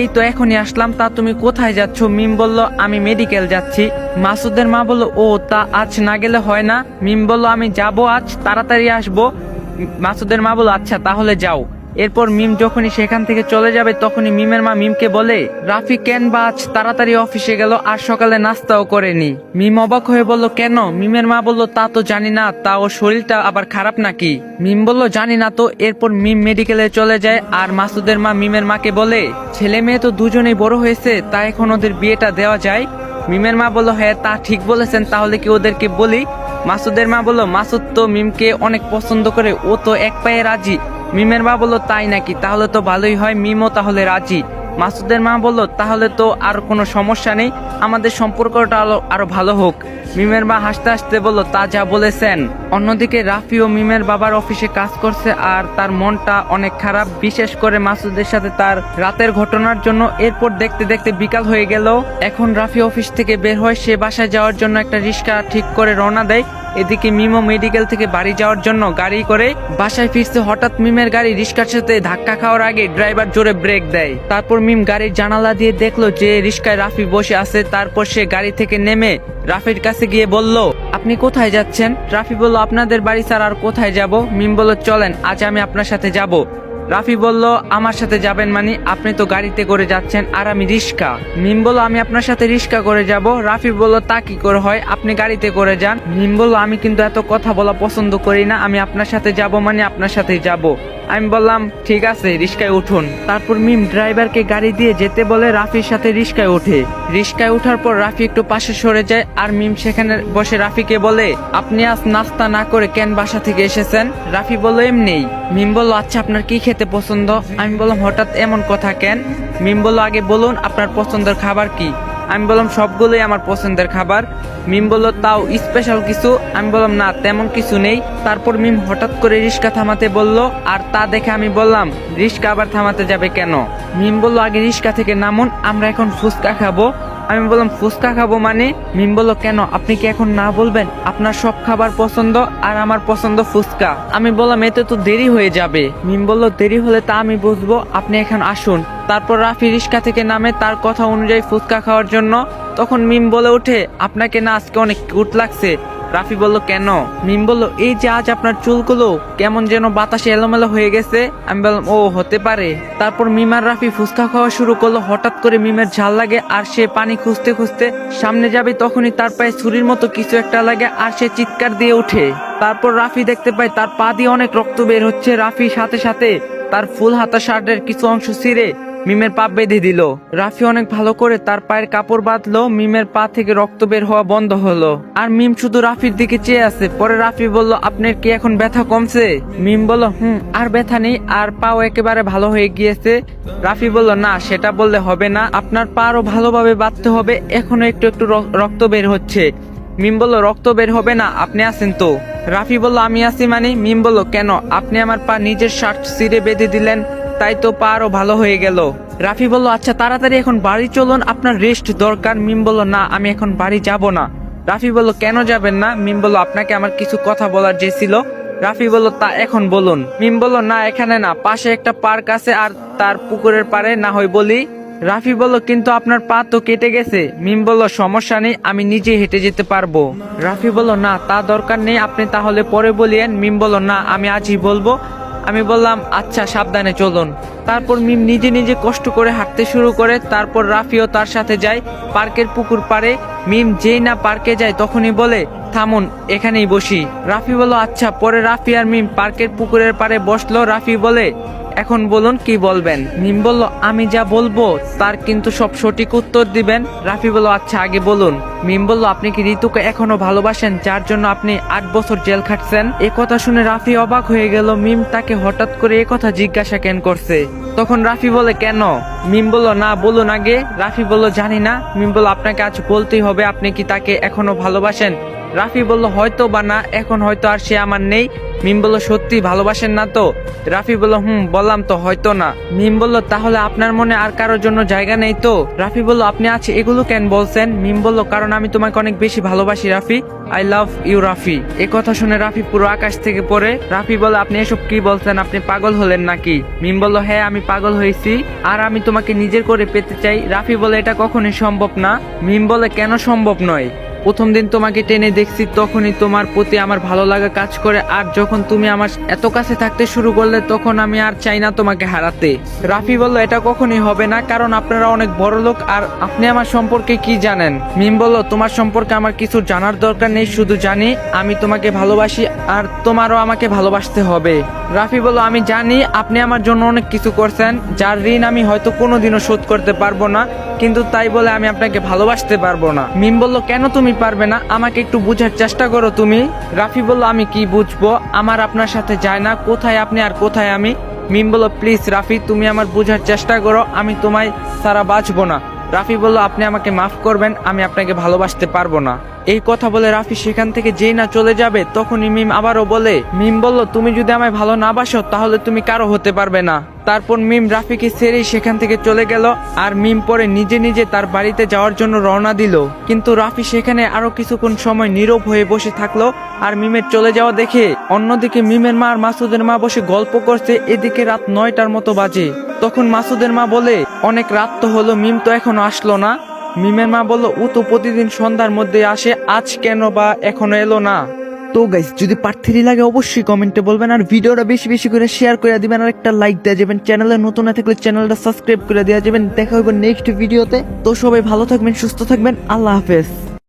এই তো এখনই আসলাম, তা তুমি কোথায় যাচ্ছ? মিম বলল, আমি মেডিকেল যাচ্ছি। মাসুদের মা বলল, ও, তা আজ না গেলে হয় না। মিম বলল, আমি যাব আজ, তাড়াতাড়ি আসব। মাসুদের মা বলল আচ্ছা তাহলে যাও। এরপর মিম যখনই সেখান থেকে চলে যাবে, তখনই মিমের মা মিমকে বলে, রাফি, কেন বা আজ তাড়াতাড়ি অফিসে গেল আর সকালে নাস্তাও করেনি? মিম অবাক হয়ে বলল, কেন? মিমের মা বলল, তা তো জানি না, তা ওর শরীরটা আবার খারাপ নাকি? মিম বলল, জানি না তো। এরপর মিম মেডিকেলে চলে যায় আর মাসুদের মা মিমের মাকে বলে, ছেলে মেয়ে তো দুজনেই বড় হয়েছে, তা এখন ওদের বিয়েটা দেওয়া যায়? মিমের মা বলল হ্যাঁ তা ঠিক বলেছেন, তাহলে কি ওদেরকে বলি? মাসুদের মা বলল, মাসুদ তো মিমকে অনেক পছন্দ করে, ও তো এক পায়ে রাজি। মিমের মা বলল, তাই নাকি? তাহলে তো ভালোই হয়, মিমও তাহলে রাজি। মাসুদের মা বলল, তাহলে তো আর কোনো সমস্যা নেই, আমাদের সম্পর্কটা আরও ভালো হোক। মিমের মা হাসতে হাসতে বলল, তা যা বলেছেন। অন্যদিকে রাফি ও মিমের বাবার অফিসে কাজ করছে আর তার মনটা অনেক খারাপ, বিশেষ করে মাসুদের সাথে তার রাতের ঘটনার জন্য। এরপর দেখতে দেখতে বিকাল হয়ে গেল। এখন রাফি অফিস থেকে বের হয়, সে বাসায় যাওয়ার জন্য একটা রিক্সা ঠিক করে রওনা দেয়। এদিকে মিমো মেডিকেল থেকে বাড়ি যাওয়ার জন্য গাড়ি করে বাসায় ফিরতে হঠাৎ মিমের গাড়ি রিস্কার সাথে ধাক্কা খাওয়ার আগে ড্রাইভার জোরে ব্রেক দেয়। তারপর মিম গাড়ির জানালা দিয়ে দেখল যে রিস্কায় রাফি বসে আছে। তারপর সে গাড়ি থেকে নেমে রাফির কাছে গিয়ে বলল, আপনি কোথায় যাচ্ছেন? রাফি বলল, আপনাদের বাড়ি স্যার আর কোথায় যাব? মিম বলল, চলেন, আজ আমি আপনার সাথে যাব। রাফি বলল, আমার সাথে যাবেন মানে আপনি তো গাড়িতে করে যাচ্ছেন আর আমি রিক্সা মিম বলল, আমি আপনার সাথে রিক্সা করে যাব। রাফি বলল, তা কি করে হয়? আপনি গাড়িতে করে যান। মিম বলল, আমি কিন্তু এত কথা বলা পছন্দ করি না, আমি আপনার সাথে যাব মানে আপনার সাথেই যাব। আমি বললাম, ঠিক আছে রিক্সায় উঠুন। তারপর মিম ড্রাইভারকে গাড়ি দিয়ে যেতে বলে রাফির সাথে রিক্সায় ওঠে। রিস্কায় ওঠার পর রাফি একটু পাশে সরে যায় আর মিম সেখানে বসে রাফিকে বলে, আপনি আজ নাস্তা না করে কেন বাসা থেকে এসেছেন? রাফি বলল, এমনি। মিম বলল আচ্ছা আপনার কি খেতে পছন্দ? আমি বললাম, হঠাৎ এমন কথা কেন? মিম বলল, আগে বলুন, আপনার পছন্দের খাবার কি? আমি বললাম, সবগুলোই আমার পছন্দের খাবার। মিম বলল, তাও স্পেশাল কিছু। আমি বললাম, না, তেমন কিছু নেই। তারপর মিম হঠাৎ করে রিক্সা থামাতে বলল, আর তা দেখে আমি বললাম রিক্সা আবার থামাতে যাবে কেন? মিম বলল, আগে রিক্সা থেকে নামুন, আমরা এখন ফুচকা খাব। আমি বললাম, ফুচকা খাব মানে? মিম বলল, কেন, আপনি কি এখন না বলবেন? আপনার সব খাবার পছন্দ, আর আমার পছন্দ ফুচকা। আমি বললাম, এতে তো দেরি হয়ে যাবে। মিম বলল, দেরি হলে তা আমি বুঝব। আপনি এখন আসুন। তারপর রাফি রিক্সা থেকে নামে তার কথা অনুযায়ী ফুচকা খাওয়ার জন্য তখন মিম বলে ওঠে, আপনাকে না, আজকে অনেক কিউট লাগছে। রাফি বলল, কেন? মিম বলল, এই যে আজ আপনার চুলগুলো কেমন যেন বাতাসে এলোমেলো হয়ে গেছে। আমি বললাম, ও, হতে পারে। তারপর মিম আর রাফি ফুচকা খাওয়া শুরু করল। হঠাৎ করে মিমের ঝাল লাগে আর সে পানি খুঁজতে খুঁজতে সামনে যাবে, তখনই তার পায়ে ছুরির মতো কিছু একটা লাগে আর সে চিৎকার দিয়ে ওঠে। তারপর রাফি দেখতে পায় তার পা দিয়ে অনেক রক্ত বের হচ্ছে। রাফি সাথে সাথে তার ফুল হাতা শার্টের কিছু অংশ ছিঁড়ে মিমের পা বেঁধে দিল। রাফি অনেক ভালো করে তার পায়ের কাপড় বাঁধলো, মিমের পা থেকে রক্ত বের হওয়া বন্ধ হলো। আর মিম শুধু রাফির দিকে চেয়ে আছে। পরে রাফি বলল, আপনার কি এখন ব্যথা কমছে? মিম বলল, হুম, আর ব্যথা নেই, আর পাও একেবারে ভালো হয়ে গিয়েছে। রাফি বলল, না, সেটা বললে হবে না। আপনার পা আরও ভালোভাবে বাঁধতে হবে। এখনও একটু একটু রক্ত বের হচ্ছে। মিম বলল, রক্ত বের হবে না, আপনি আছেন তো? রাফি বলল, আমি আছি মানে? মিম বলল, কেন? আপনি আমার পা নিজের শার্ট ছিঁড়ে বেঁধে দিলেন। তাই তো পা আরও ভালো হয়ে গেল। রাফি বলল আচ্ছা তাড়াতাড়ি এখন বাড়ি চলুন, আপনার রেস্ট দরকার। মিম বলল, না, আমি এখন বাড়ি যাব না। রাফি বলল, কেন যাবেন না? মিম বলল, আপনাকে আমার কিছু কথা বলার যে ছিল। রাফি বলল, তা এখন বলুন। মিম বলল, না, এখানে না, পাশে একটা পার্ক আছে আর তার পুকুরের পারে না হয় বলি। রাফি বলল, কিন্তু আপনার পা তো কেটে গেছে। মিম বলল, সমস্যা নেই, আমি নিজে হেঁটে যেতে পারব। রাফি বলল, না, তা দরকার নেই, আপনি তাহলে পরে বলিয়েন। মিম বলল, না, আমি আজই বলব। আমি বললাম আচ্ছা সাবধানে চলুন। তারপর মিম নিজে নিজে কষ্ট করে হাঁটতে শুরু করে, তারপর রাফিও তার সাথে যায় পার্কের পুকুর পাড়ে। মিম যেই না পার্কে যায় তখনই বলে, থামুন, এখানেই বসি। রাফি বলল আচ্ছা। পরে রাফি আর মিম পার্কের পুকুরের পাড়ে বসল। রাফি বলে, এখন বলুন কি বলবেন? মিম বলল, আমি যা বলব তার কিন্তু সব সঠিক উত্তর দিবেন। রাফি বলল আচ্ছা আগে বলুন। মিম বলল, আপনি কি ঋতুকে এখনও ভালোবাসেন, যার জন্য আপনি আট বছর জেল খাটছেন? এ কথা শুনে রাফি অবাক হয়ে গেল। মিম তাকে হঠাৎ করে এ কথা জিজ্ঞাসা কেন করছে? তখন রাফি বলে, কেন? মিম বলল, না, বলুন আগে। রাফি বলল, জানি না। মিম বলল, আপনাকে আজ বলতেই হবে। আপনি কি তাকে এখনও ভালোবাসেন? রাফি বলল, হয়তো বা না, এখন হয়তো আর সে আমার নেই। মিম বলল, সত্যি ভালোবাসেন না তো? রাফি বলল, হুম, বললাম তো, হয়তো না। মিম বলল, তাহলে আপনার মনে আর কারোর জন্য জায়গা নেই তো? রাফি বলল, আপনি আছে, এগুলো কেন বলছেন? মিম বলল, কারণ আমি তোমাকে অনেক বেশি ভালোবাসি, Rafi. I love you Rafi. এ কথা শুনে রাফি পুরো আকাশ থেকে পড়ে। রাফি বলে আপনি এসব কি বলছেন? আপনি পাগল হলেন নাকি? মিম বলল হ্যাঁ আমি পাগল হয়েছি, আর আমি তোমাকে নিজের করে পেতে চাই। রাফি বলে এটা কখনোই সম্ভব না। মিম বলে কেন সম্ভব নয়? প্রথম দিন তোমাকে টেনে দেখছি, তখনই তোমার প্রতি আমার ভালো লাগা কাজ করে। আর যখন তুমি আমার এত কাছে থাকতে শুরু করলে, তখন আমি আর চাই না তোমাকে হারাতে। রাফি বলল, এটা কখনই হবে না, কারণ আপনারা অনেক বড় লোক, আর আপনি আমার সম্পর্কে কি জানেন? মিম বলল, তোমার সম্পর্কে আমার কিছু জানার দরকার নেই, শুধু জানি আমি তোমাকে ভালোবাসি, আর তোমারও আমাকে ভালোবাসতে হবে। রাফি বলল, আমি জানি আপনি আমার জন্য অনেক কিছু করছেন, যার ঋণ আমি হয়তো কোনোদিনও শোধ করতে পারব না, কিন্তু তাই বলে আমি আপনাকে ভালোবাসতে পারব না। মিম বলল, কেন তুমি পারবে না, আমাকে একটু বোঝার চেষ্টা করো তুমি। রাফি বলল, আমি কি বুঝব? আমার আপনার সাথে যায় না। কোথায় আপনি আর কোথায় আমি? মিম বলল, প্লিজ রাফি, তুমি আমার বোঝার চেষ্টা করো। আমি তোমায় সারা বাঁচবো না। রাফি বলল, আপনি আমাকে মাফ করবেন, আমি আপনাকে ভালোবাসতে পারব না। এই কথা বলে রাফি সেখান থেকে যেই না চলে যাবে, তখনই মিম আবারও বলে, মিম বলল, তুমি যদি আমায় ভালো না বাসো, তাহলে তুমি কারও হতে পারবে না। তারপর মিম রাফিকে ছেড়েই সেখান থেকে চলে গেল, আর মিম পরে নিজে নিজে তার বাড়িতে যাওয়ার জন্য রওনা দিল। কিন্তু রাফি সেখানে আরও কিছুক্ষণ সময় নীরব হয়ে বসে থাকল, আর মিমের চলে যাওয়া দেখে অন্যদিকে মিমের মা আর মাসুদের মা বসে গল্প করছে, এদিকে রাত নয়টার মতো বাজে। তখন মাসুদের মা বলে, অনেক রাত তো হলো, মিম তো এখনও আসলো না। মিমের মা বলল ও তো প্রতিদিন সন্ধ্যার মধ্যে আসে, আজ কেন বা এখনও এলো না? তো গাইস যদি পার্ট লাগে অবশ্যই কমেন্টে বলবেন আর ভিডিওটা বেশি বেশি করে শেয়ার করে দিবেন আর একটা লাইক দেওয়া যাবেন। চ্যানেলে নতুন না থাকলে চ্যানেলটা সাবস্ক্রাইব করে দেওয়া যাবেন। দেখা হবে নেক্সট ভিডিওতে তো সবাই ভালো থাকবেন, সুস্থ থাকবেন। আল্লাহ হাফেজ।